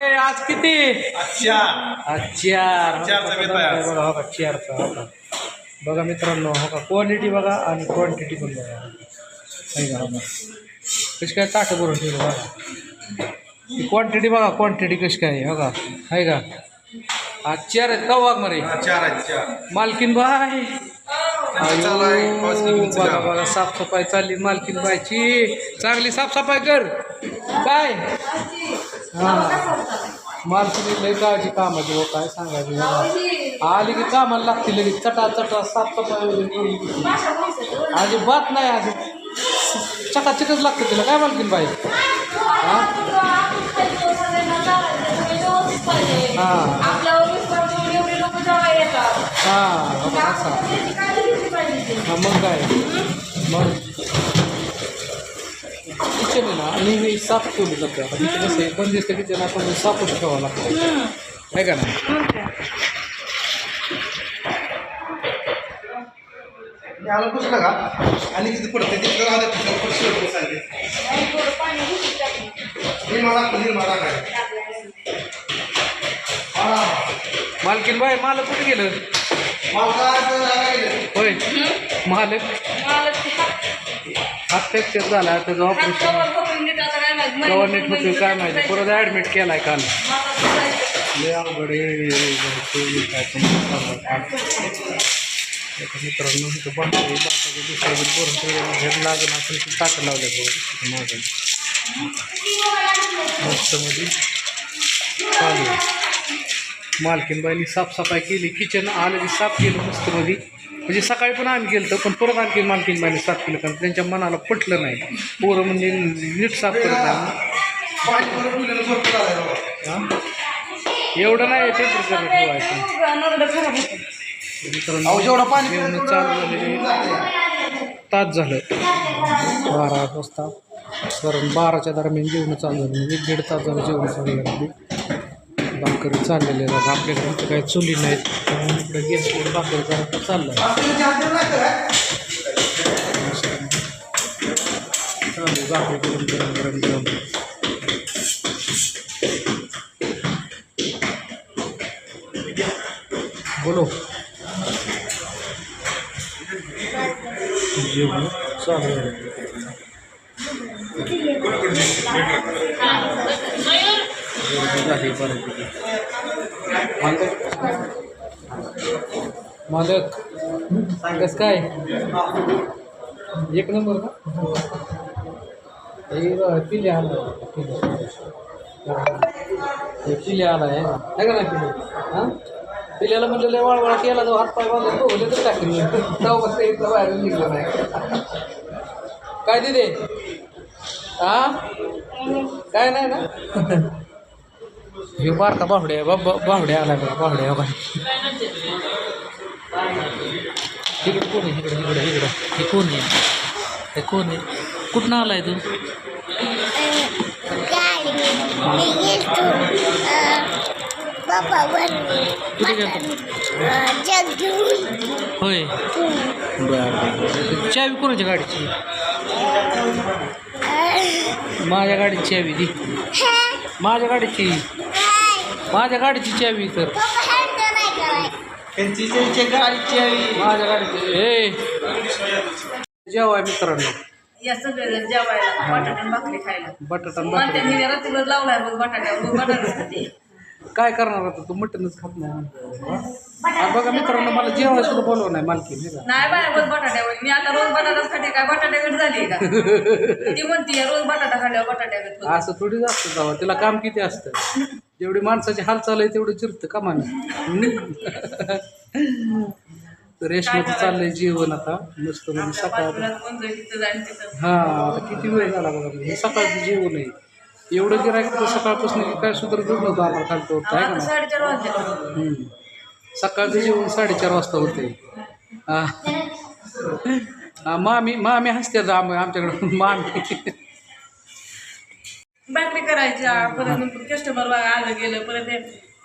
ए, आज किती? अच्छा. आज चार चारचा बेत आहे आज. बघा हो का चारचा हो का. बघा मित्रांनो हो का क्वालिटी बघा आणि क्वांटिटी पण बघा. आहे का हो का. कशी काय ताट भरून ठेवलं बघा. क्वांटिटी बघा क्वांटिटी कशी काय आहे, हो का. आहे का आज चार आहेत का वाघ मरे चार मालकीन बाय चालू आहे, बघा. बघा साफसफाई चालली मालकीन बायची चांगली साफसफाई कर. काय हा. मालकीन लई काळजी कामाची हो काय सांगायचं बघा. आली की कामाला लागते लगेच चटा चटा की. अजिबात नाही अजून चकाचकच लागतं तिला काय मालकीन बाई? हा? हा. आपल्यावर विश्वास ठेवून एवढे लोक जेव्हा येतात हा बघा असा त्याची काळजी घेतली पाहिजे हा मग काय मग किचन आहे ना नेहमी साफ ठेवलं जातं आता तिथे कसं आहे बंदिस्त किचन आपण साफच ठेवावं लागतं. आहे का नाही? आलं पुसलं का? आणि किती पडते तिथे होते काय हा मालकीन बाय मालक कुठे गेलं? मालकाचं होय. मालक? मला ते हात- हात फ्रॅक्चर झाला त्याचं हात ऑपरेशन cover करून नीट आता काय माहीत. मध्ये- केव्हा नीट होतं काय माहिती परत ॲडमिट केलाय काल मला असं जायचं. लय अवघड आहे. ते काय पण सांगा. एका मित्रांनो इथं बाटा आहे बाटाच्या दुसऱ्या पोरण ठेवलं घर लागून असेल की टाकं लावलं बघ मागं मस्त मध्ये चालू आहे. मालकीनबाईनी साफसफाई केली किचन आलं की साफ केलं मस्त मध्ये म्हणजे सकाळी पण आम्ही केलं होतं, पण परत आणखी मालकीनबाईने साफ केलं कारण त्यांच्या मनाला पटलं नाही. पोरं म्हणजे नीट साफ करत. हा? एवढं नाही टेम्परेचर ठेवायचं. चालू झालेले तास झालं. बारा वाजता. कारण बाराच्या दरम्यान जेवण चालू झालं. म्हणजे दीड तास झालं जेवण चालू झालं भाकरी चाललेले आहेत आपल्याकडे इथं काही चुली नाहीत. त्यामुळे इकडे गॅसवर भाकरी करायचं चाललं चालू भाकरी गरम गरम गरम गरम. बोलो. जेवण चालू आहे गर्दी झाली बऱ्यापैकी मालक? मालक कसं काय? एक नंबर का? हे बघा, पिले आला. हे पिले आला आहे आहे का ना पिले? हां? पिल्याला म्हणलं लय वाळवळा केला तो हात पाय बांधून बोलले तर टाकले तेव्हा कसं एकदा बाहेर निघलं नाही. काय दिले हां? काय नाही ना? हे बारका बाहुड्या बा बा- बाहुड्या आला बघा बाहुड्या बघा इकडे कोण आहे इकडे इकडे इकडे हे कोण आहे हे कोण आहे कुठनं आलाय तू? कुठे गेलतो? होय. बरं चावी कोणाच्या गाडीची? माझ्या गाडीची चावी दी. माझ्या गाडीची. माझ्या गाडीची चावी तर. माझ्या गाडीची ए जेवाय मित्रांनो. या जेवायला बटाटे भाकरी खायला. म्हणते भाकरी. मी लावलाय काय करणार आता? तू मटनच खात नाही बघा मित्रांनो मला जेवाय सुद्धा बोलव नाही मालकी नाही बाय रोज बटाट्यावर मी आता रोज बटाटाच खाते काय बटाट्याकडे झाली का? ती म्हणते रोज बटाटा खाल्ल्यावर बटाट्याकडे असं थोडी असतं जावं. तिला काम किती असतं? जेवढी माणसाची हालचाल आहे तेवढं चिरतं का तर रेशमाचं चाललंय जेवण आता. मस्त म्हणजे सकाळ तिथं तिथं. हा आता किती वेळ झाला बघा हे सकाळचं जेवण आहे. एवढं गिरायक तर सकाळपासून की काय सुधारतच नव्हतं आम्हाला खालतं होतं आहे का आता नाही? साडेचार वाजले हम्म. सकाळचं जेवण साडेचार वाजता होते. मामी मामी हसते आम आमच्याकडं. मामी. भाकरी करायच्या परत कस्टमर आलं गेलं परत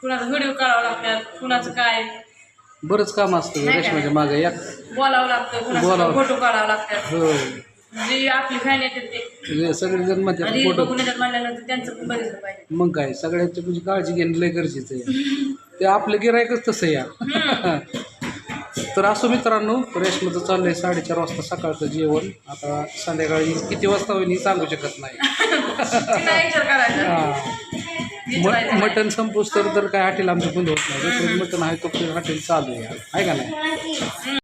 कुणाचा व्हिडिओ काढावं लागतात कुणाचं काय? बरंच काम असतं रेशमाच्या मागे बोलावं लागतं बोलावं. फोटो काढावं लागतात हो. जे आपली फॅन येतात ते. सगळेजण म्हणतात फोटो म्हणल्यानंतर त्यांचं पण बघितलं पाहिजे. मग काय सगळ्यांची तुझी काळजी घेणं लय गरजेचं आहे. ते आपलं गिरायकच तसं या. तर असो मित्रांनो रेशमाचं चाललंय साडेचार वाजता सकाळचं जेवण. आता संध्याकाळी किती वाजता होईल हे सांगू शकत नाही. हा. मटण संपूस तर तर काय हॉटेल आमचं बंद होत नाही. मटण आहे तोपर्यंत हॉटेल चालू आहे. आहे का नाही?